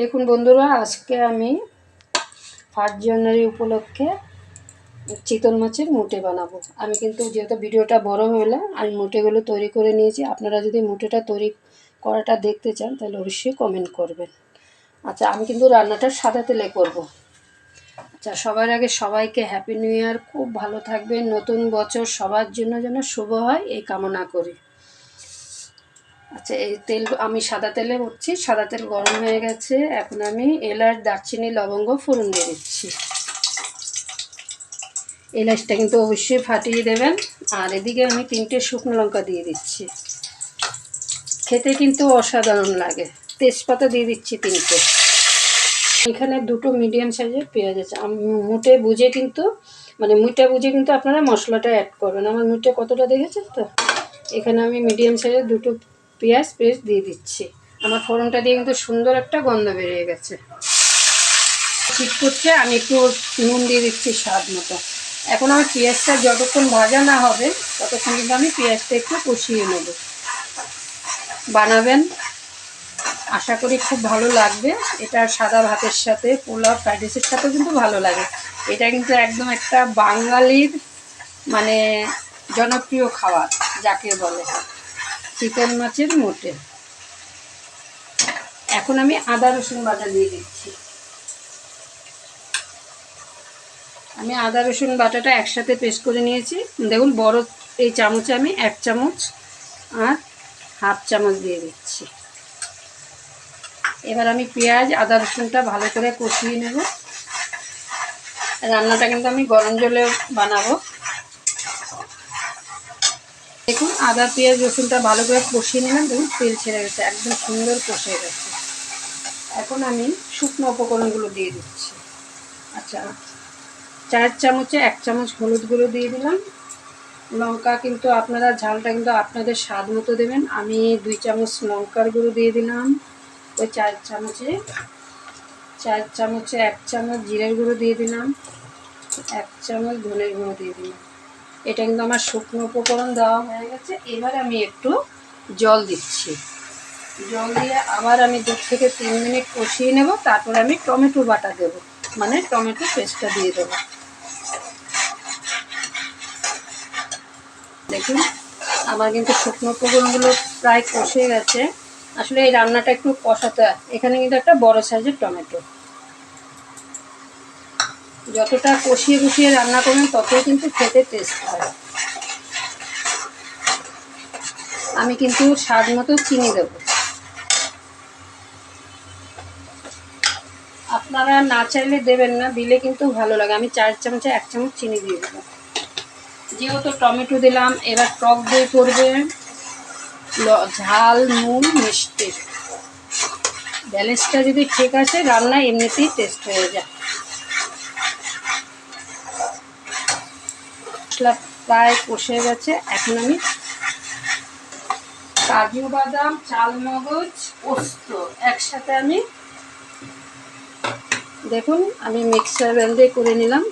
দেখুন বন্ধুরা, আজকে আমি ফার্স্ট জানুয়ারি উপলক্ষে চিতল মাছের মুটে বানাবো। আমি কিন্তু যেহেতু ভিডিওটা বড় হলে আমি মুটেগুলো তৈরি করে নিয়েছি। আপনারা যদি মুটেটা তৈরি করাটা দেখতে চান, তাহলে অবশ্যই কমেন্ট করবেন। আচ্ছা আমি কিন্তু রান্নাটা সাদা তেলে করব। আচ্ছা সবার আগে সবাইকে হ্যাপি নিউ ইয়ার খুব ভালো থাকবেন। নতুন বছর সবার জন্য যেন শুভ হয়, এই কামনা করি। আচ্ছা এই তেল, আমি সাদা তেলে করছি সাদা তেল গরম হয়ে গেছে। এখন আমি এলাচ, দারচিনি, লবঙ্গ, ফোড়ন দিয়ে দিচ্ছি। এলাচটা কিন্তু অবশ্যই ফাটিয়ে দেবেন। আর এদিকে আমি তিনটে শুকনো লঙ্কা দিয়ে দিচ্ছি। খেতে কিন্তু অসাধারণ লাগে। তেজপাতা দিয়ে দিচ্ছি তিনটে। এখানে দুটো মিডিয়াম সাইজের পেঁয়াজ আছে। মুটে বুঝে কিন্তু মানে মুটে বুঝে কিন্তু আপনারা মশলাটা অ্যাড করবেন। আমার মুটে কতটা দেখেছেন তো? এখানে আমি মিডিয়াম সাইজের দুটো পেঁয়াজ পেস্ট দিয়ে দিচ্ছি। আমার ফোড়নটা দিয়ে কিন্তু সুন্দর একটা গন্ধ বেরিয়ে গেছে। ঠিক করছে আমি একটু নুন দিয়ে দিচ্ছি স্বাদ মতো। এখন আমার পেঁয়াজটা যতক্ষণ ভাজা না হবে, ততক্ষণ কিন্তু আমি পেঁয়াজটা একটু কষিয়ে নেব। বানাবেন। আশা করি খুব ভালো লাগবে। এটা সাদা ভাতের সাথে, পোলাও, ফ্রাইড রাইসের সাথেও কিন্তু ভালো লাগে। এটা কিন্তু একদম একটা বাঙালির মানে জনপ্রিয় খাবার, যাকে বলে। চিকন মাছের মোটে। এখন আমি আদা রসুন বাটা দিয়ে দিচ্ছি। আমি আদা রসুন বাটাটা একসাথে পেস্ট করে নিয়েছি। দেখুন, বড় এই চামচে আমি এক চামচ আর হাফ চামচ দিয়ে দিচ্ছি। এবার আমি পেঁয়াজ, আদা রসুনটা ভালো করে কষিয়ে নেব। রান্নাটা কিন্তু আমি গরম জলে বানাবো। দেখুন, আদা, পেঁয়াজ, রসুনটা ভালো করে কষিয়ে নিলাম। দেখুন, তেল ছেড়ে গেছে, একদম সুন্দর কষে গেছে। এখন আমি শুকনো উপকরণগুলো দিয়ে দিচ্ছি। আচ্ছা চার চামচে এক চামচ হলুদ গুঁড়ো দিয়ে দিলাম। লঙ্কা কিন্তু আপনারা, ঝালটা কিন্তু আপনাদের স্বাদ মতো দেবেন। আমি দুই চামচ লঙ্কার গুঁড়ো দিয়ে দিলাম। ওই চার চামচে চার চামচে এক চামচ জিরের গুঁড়ো দিয়ে দিলাম। এক চামচ ধনের গুঁড়ো দিয়ে দিলাম। এটা কিন্তু আমার শুকনো উপকরণ দেওয়া হয়ে গেছে। এবার আমি একটু জল দিচ্ছি। জল দিয়ে আবার আমি দু থেকে তিন মিনিট কষিয়ে নেব, তারপরে আমি টমেটো বাটা দেব। মানে টমেটো পেস্টটা দিয়ে দেবো। দেখুন, আমার কিন্তু শুকনো উপকরণগুলো প্রায় কষে গেছে। আসলে এই রান্নাটা একটু কষাতে এখানে কিন্তু একটা বড় সাইজের টমেটো। যতটা কষিয়ে কষিয়ে রান্না করবেন, ততই কিন্তু খেতে টেস্ট হয়। আমি কিন্তু স্বাদ মতো চিনি দেব। আপনারা না চাইলে দেবেন না, দিলে কিন্তু ভালো লাগে। আমি চার চামচে এক চামচ চিনি দিয়ে দেবো। যেহেতু টমেটো দিলাম, এবার টক দই করবে। ঝাল, নুন, মিষ্টি। ব্যালেন্সটা যদি ঠিক আছে রান্না এমনিতেই টেস্ট হয়ে যায়। মশলা প্রায় কষে গেছে। এখন আমি কাজু বাদাম, চালমগজ, পোস্ত একসাথে আমি দেখুন, আমি মিক্সার ব্যান্ডে করে নিলাম।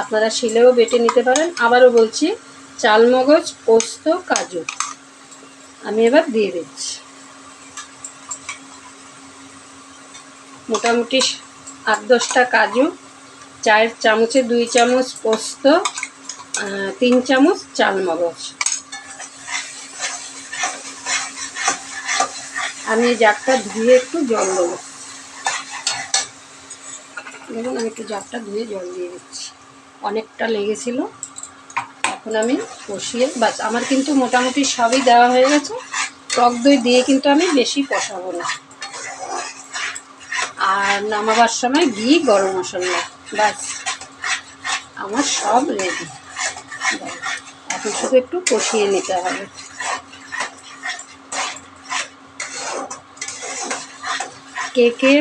আপনারা শিলেও বেটে নিতে পারেন। আবারও বলছি, চালমগজ, পোস্ত, কাজু। আমি এবার দিয়ে দিচ্ছি। মোটামুটি আট দশটা কাজু, চায়ের চামচে দুই চামচ পোস্ত তিন চামচ চালমগজ। আমি জারটা ধুয়ে একটু জল দেবো। দেখুন, আমি একটু জারটা ধুয়ে জল দিয়ে দিচ্ছি। অনেকটা লেগেছিল। এখন আমি কষিয়ে, বাস, আমার কিন্তু মোটামুটি সবই দেওয়া হয়ে গেছে। টক দই দিয়ে কিন্তু আমি বেশি কষাবো না। আর নামাবার সময় ঘি, গরম মশলা, বাস, আমার সব রেডি শুধু একটু কষিয়ে নিতে হবে। কে কে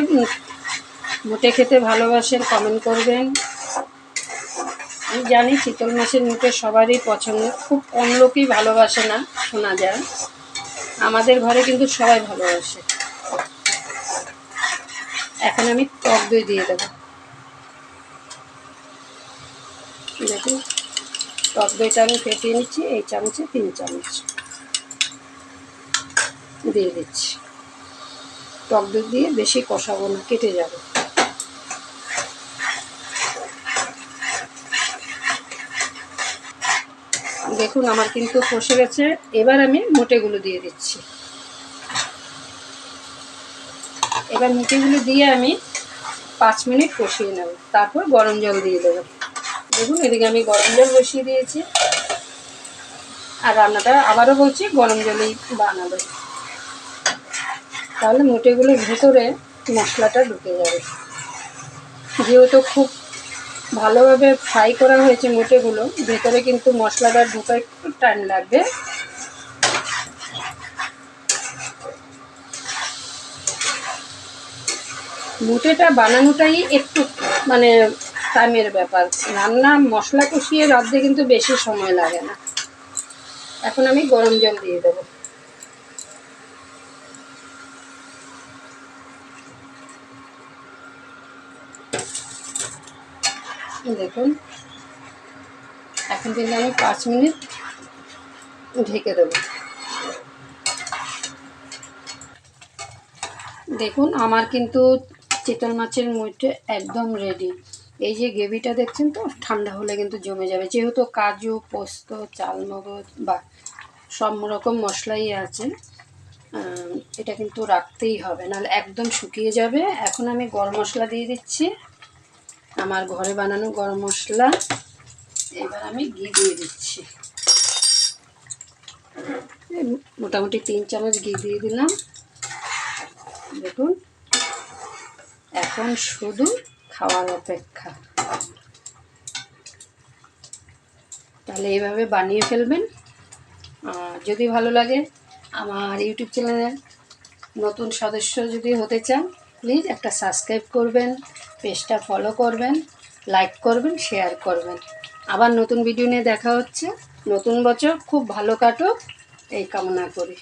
মোটে খেতে ভালোবাসেন কমেন্ট করবেন। আমি জানি চিতল মাছের মুখে সবারই পছন্দ, খুব কম লোকই ভালোবাসে না, শোনা যায়। আমাদের ঘরে কিন্তু সবাই ভালোবাসে। এখন আমি টক দই দিয়ে দেবো। দেখুন। টক দইটা আমি ফেটিয়ে নিচ্ছি, এই চামচে তিন চামচ। দিয়ে দিচ্ছি। টক দই দিয়ে বেশি কষাবো না, কেটে যাবে। দেখুন, আমার কিন্তু কষে গেছে। এবার আমি মোটেগুলো দিয়ে দিচ্ছি। এবার মুটিগুলো দিয়ে আমি পাঁচ মিনিট কষিয়ে নেব। তারপর গরম জল দিয়ে দেবো। দেখুন, এদিকে আমি গরম জল বসিয়ে দিয়েছি। আর রান্নাটা আবারও বলছি গরম জলেই বানাবে। তাহলে মুটেগুলোর ভিতরে মশলাটা ঢুকে যাবে। যেহেতু খুব ভালোভাবে ফ্রাই করা হয়েছে মুটেগুলো, ভেতরে কিন্তু মশলাটা ঢুকে একটু টাইম লাগবে। মুটেটা বানানোটাই একটু মানে টাইমের ব্যাপার। রান্না মশলা কষিয়ে রাঁধতে কিন্তু বেশি সময় লাগে না। এখন আমি গরম জল দিয়ে দেবো। দেখুন, এখন কিন্তু আমি পাঁচ মিনিট ঢেকে দেবো। দেখুন, আমার কিন্তু চিতল মাছের মুইটে একদম রেডি এই যে গ্রেভিটা দেখছেন তো, ঠান্ডা হলে কিন্তু জমে যাবে। যেহেতু কাজু, পোস্ত, চালমগজ বা সব রকম মশলাই আছে এটা কিন্তু রাখতেই হবে। নাহলে একদম শুকিয়ে যাবে। এখন আমি গরম মশলা দিয়ে দিচ্ছি। আমার ঘরে বানানো গরম মশলা। এবার আমি ঘি দিয়ে দিচ্ছি। মোটামুটি তিন চামচ ঘি দিয়ে দিলাম। দেখুন, এখন শুধু খাওয়ার অপেক্ষা। তাহলে এইভাবে বানিয়ে ফেলবেন। আর যদি ভালো লাগে আমার ইউটিউব চ্যানেলের নতুন সদস্য যদি হতে চান প্লিজ একটা সাবস্ক্রাইব করবেন, পেজটা ফলো করবেন লাইক করবেন শেয়ার করবেন। আবার নতুন ভিডিও নিয়ে দেখা হচ্ছে। নতুন বছর খুব ভালো কাটুক, এই কামনা করি।